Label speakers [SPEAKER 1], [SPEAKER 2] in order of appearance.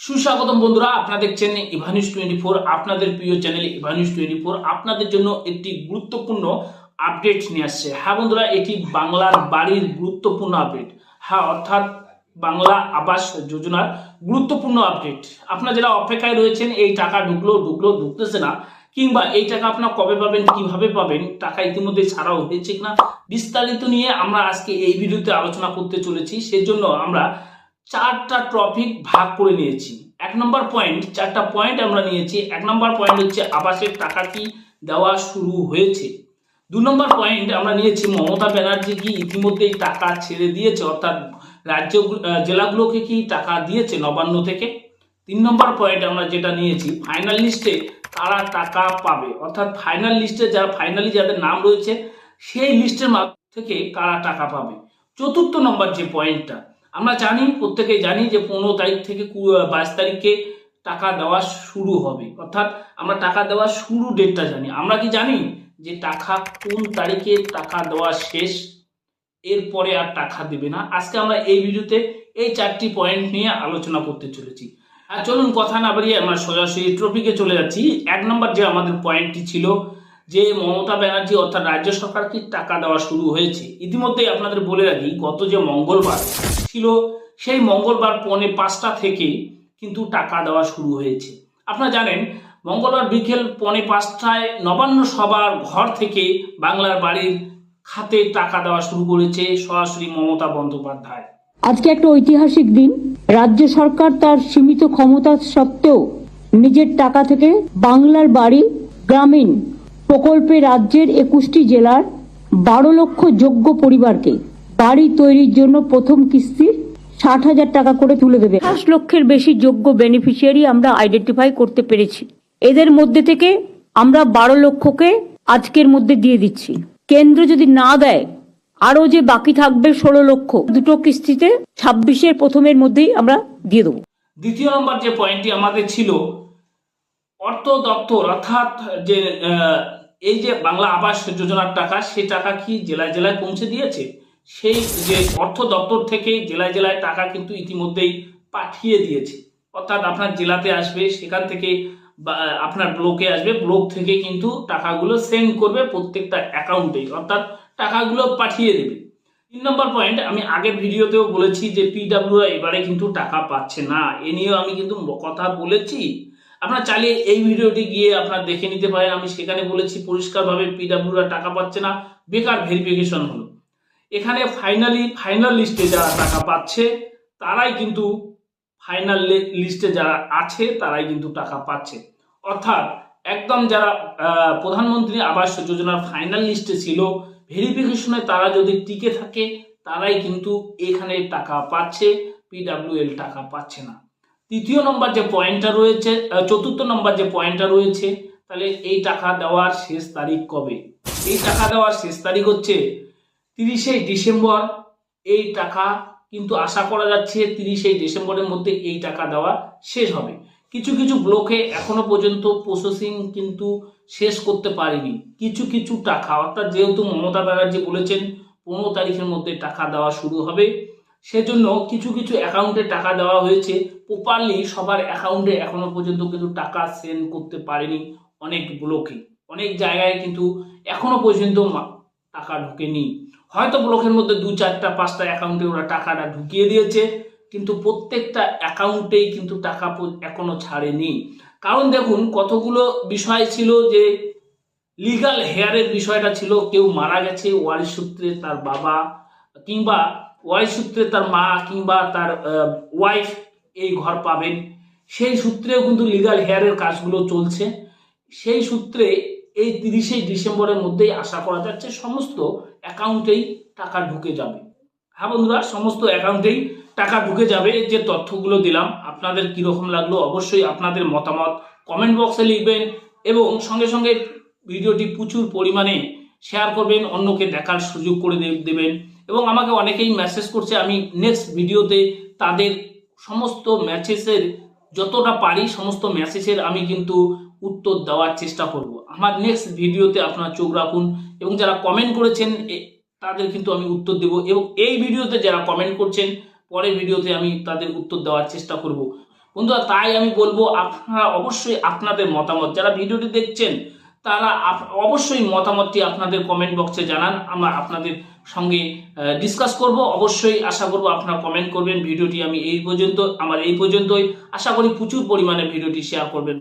[SPEAKER 1] সুস্বাগতম বন্ধুরা, আপনারা দেখছেন ইভানিউজ টোয়েন্টি ফোর আপনাদের প্রিয় চ্যানেল ইভানিউজ টোয়েন্টি ফোর আপনাদের জন্য একটি গুরুত্বপূর্ণ আপডেট নিয়ে আসছে। হ্যাঁ বন্ধুরা, এটি বাংলার বাড়ির গুরুত্বপূর্ণ আপডেট হ্যাঁ অর্থাৎ বাংলা আবাস যোজনার গুরুত্বপূর্ণ আপডেট আপনারা যারা অপেক্ষায় রয়েছেন, এই টাকা ঢুকলো ঢুকলো, ঢুকতেছে না, কিংবা এই টাকা আপনারা কবে পাবেন, কীভাবে পাবেন, টাকা ইতিমধ্যে ছাড়াও হয়েছে কিনা, বিস্তারিত নিয়ে আমরা আজকে এই ভিডিওতে আলোচনা করতে চলেছি। সেজন্য আমরা চারটা টপিক ভাগ করে নিয়েছি। এক নম্বর পয়েন্ট, চারটা পয়েন্ট আমরা নিয়েছি। এক নম্বর পয়েন্ট হচ্ছে আবাসের টাকা কি দেওয়া শুরু হয়েছে। দু নম্বর পয়েন্ট আমরা নিয়েছি, মমতা ব্যানার্জি কি ইতিমধ্যেই টাকা ছেড়ে দিয়েছে? অর্থাৎ রাজ্য জেলাগুলোকে কি টাকা দিয়েছে নবান্ন থেকে? তিন নম্বর পয়েন্ট আমরা যেটা নিয়েছি, ফাইনাল লিস্টে তারা টাকা পাবে? অর্থাৎ ফাইনাল লিস্টে যারা, ফাইনালি যাদের নাম রয়েছে, সেই লিস্টের মাধ্যম থেকে কারা টাকা পাবে? চতুর্থ নম্বর যে পয়েন্টটা আমরা জানি, প্রত্যেকেই জানি যে পনেরো তারিখ থেকে বাইশ তারিখে টাকা দেওয়া শুরু হবে। অর্থাৎ আমরা টাকা দেওয়া শুরু ডেটটা জানি। আমরা কি জানি যে টাকা কোন তারিখে টাকা দেওয়া শেষ? এরপরে আর টাকা দেবে না। আজকে আমরা এই ভিডিওতে এই চারটি পয়েন্ট নিয়ে আলোচনা করতে চলেছি। আর চলুন কথা না বাড়িয়ে আমরা সোজাসুজি ট্রপিকে চলে যাচ্ছি। এক নম্বর যে আমাদের পয়েন্টটি ছিল যে মমতা ব্যানার্জি অর্থাৎ রাজ্য সরকার কি টাকা দেওয়া শুরু হয়েছে? ইতিমধ্যেই আপনাদের বলে রাখি, গত যে মঙ্গলবার ছিল সেই মঙ্গলবার পৌনে পাঁচটা থেকে কিন্তু টাকা দেওয়া শুরু হয়েছে। আপনারা জানেন, মঙ্গলবার বিকেল পৌনে পাঁচটায় নবান্ন সবার ঘর থেকে বাংলার বাড়ির খাতে টাকা দেওয়া শুরু করেছে সরাসরি মমতা বন্দ্যোপাধ্যায়।
[SPEAKER 2] আজকে একটা ঐতিহাসিক দিন। রাজ্য সরকার তার সীমিত ক্ষমতা সত্ত্বেও নিজের টাকা থেকে বাংলার বাড়ি, গ্রামীণ প্রকল্পে রাজ্যের একুশটি জেলার বারো লক্ষ যোগ্য পরিবারকে বাড়ি তৈরির জন্য প্রথম কিস্তির ষাট হাজার টাকা করে তুলে দেবে। পাঁচ লক্ষের বেশি যোগ্য বেনিফিশিয়ারি আমরা আইডেন্টিফাই করতে পেরেছি। এদের মধ্যে থেকে আমরা বারো লক্ষকে আজকের মধ্যে দিয়ে দিচ্ছি। কেন্দ্র যদি না দেয় আরও যে বাকি থাকবে ষোলো লক্ষ, দুটো কিস্তিতে ছাব্বিশের প্রথমের মধ্যেই আমরা দিয়ে দেবো।
[SPEAKER 1] দ্বিতীয় নম্বর যে পয়েন্টটি আমাদের ছিল, অর্থ দপ্তর অর্থাৎ যে এই যে বাংলা আবাস যোজনার টাকা, সে টাকা কি জেলায় জেলায় পৌঁছে দিয়েছে? সেই যে অর্থ দপ্তর থেকে জেলায় জেলায় টাকা কিন্তু ইতিমধ্যেই পাঠিয়ে দিয়েছে। অর্থাৎ আপনার জেলাতে আসবে, সেখান থেকে আপনার ব্লকে আসবে, ব্লক থেকে কিন্তু টাকাগুলো সেন্ড করবে প্রত্যেকটা অ্যাকাউন্টেই। অর্থাৎ টাকাগুলো পাঠিয়ে দেবে। তিন নম্বর পয়েন্ট আমি আগের ভিডিওতেও বলেছি যে পিডাব্লিউ এবারে কিন্তু টাকা পাচ্ছে না। এ নিয়েও আমি কিন্তু কথা বলেছি। আপনার চালিয়ে এই ভিডিওটি গিয়ে আপনার দেখে নিতে পারেন। আমি সেখানে বলেছি, পরিষ্কারভাবে পিডাব্লিউরা টাকা পাচ্ছে না। বেকার ভেরিফিকেশন হলো। এখানে ফাইনালি ফাইনাল লিস্টে যারা টাকা পাচ্ছে, তারাই কিন্তু ফাইনাল লিস্টে যারা আছে, তারাই কিন্তু টাকা পাচ্ছে। অর্থাৎ একদম যারা প্রধানমন্ত্রী আবাস যোজনার ফাইনাল লিস্টে ছিল ভেরিফিকেশনে তারা যদি টিকে থাকে, তারাই কিন্তু এখানে টাকা পাচ্ছে পিডাব্লিউএল টাকা পাচ্ছে না। তৃতীয় নম্বর যে পয়েন্টটা রয়েছে চতুর্থ নম্বর যে পয়েন্টটা রয়েছে, তাহলে এই টাকা দেওয়ার শেষ তারিখ কবে? এই টাকা দেওয়ার শেষ তারিখ হচ্ছে তিরিশে ডিসেম্বর এই টাকা কিন্তু আশা করা যাচ্ছে তিরিশে ডিসেম্বরের মধ্যে এই টাকা দেওয়া শেষ হবে। কিছু কিছু ব্লকে এখনও পর্যন্ত প্রসেসিং কিন্তু শেষ করতে পারেনি। কিছু কিছু টাকা, অর্থাৎ যেহেতু মমতা ব্যানার্জি বলেছেন পনেরো তারিখের মধ্যে টাকা দেওয়া শুরু হবে, সেজন্য কিছু কিছু অ্যাকাউন্টে টাকা দেওয়া হয়েছে। প্রপারলি সবার অ্যাকাউন্টে এখনও পর্যন্ত কিন্তু টাকা সেন্ড করতে পারেনি অনেক ব্লকে। অনেক জায়গায় কিন্তু এখনও পর্যন্ত টাকা ঢুকেনি। হয়তো ব্লকের মধ্যে দু চারটা, পাঁচটা অ্যাকাউন্টে ওরা টাকাটা ঢুকিয়ে দিয়েছে, কিন্তু প্রত্যেকটা অ্যাকাউন্টেই কিন্তু টাকা এখনও ছাড়েনি। কারণ দেখুন, কতগুলো বিষয় ছিল যে লিগাল হেয়ারের বিষয়টা ছিল, কেউ মারা গেছে ওয়ারিশ সূত্রে তার বাবা কিংবা ওয়ারিশ সূত্রে তার মা কিংবা তার ওয়াইফ এই ঘর পাবেন। সেই সূত্রেও কিন্তু লিগাল হেয়ারের কাজগুলো চলছে। সেই সূত্রে এই তিরিশে ডিসেম্বরের মধ্যেই আশা করা যাচ্ছে সমস্ত অ্যাকাউন্টেই টাকা ঢুকে যাবে। হ্যাঁ বন্ধুরা, সমস্ত অ্যাকাউন্টেই টাকা ঢুকে যাবে। যে তথ্যগুলো দিলাম, আপনাদের কীরকম লাগল অবশ্যই আপনাদের মতামত কমেন্ট বক্সে লিখবেন এবং সঙ্গে সঙ্গে ভিডিওটি প্রচুর পরিমাণে শেয়ার করবেন, অন্যকে দেখার সুযোগ করে দেবেন এবং আমাকে অনেকেই মেসেজ করছে, আমি নেক্সট ভিডিওতে তাদের সমস্ত ম্যাচেসের যতটা পারি, সমস্ত মেসেজের আমি কিন্তু উত্তর দেওয়ার চেষ্টা করব। আমার নেক্সট ভিডিওতে আপনারা চোখ রাখুন এবং যারা কমেন্ট করেছেন তাদের কিন্তু আমি উত্তর দেব এবং এই ভিডিওতে যারা কমেন্ট করছেন, পরের ভিডিওতে আমি তাদের উত্তর দেওয়ার চেষ্টা করব। বন্ধুরা, তাই আমি বলব, আপনারা অবশ্যই আপনাদের মতামত, যারা ভিডিওটি দেখছেন, তারা অবশ্যই মতামতটি আপনাদের কমেন্ট বক্সে জানান। আমরা আপনাদের সঙ্গে ডিসকাস করব। অবশ্যই আশা করব আপনারা কমেন্ট করবেন। ভিডিওটি আমি এই পর্যন্ত, আমার এই পর্যন্তই। আশা করি প্রচুর পরিমাণে ভিডিওটি শেয়ার করবেন।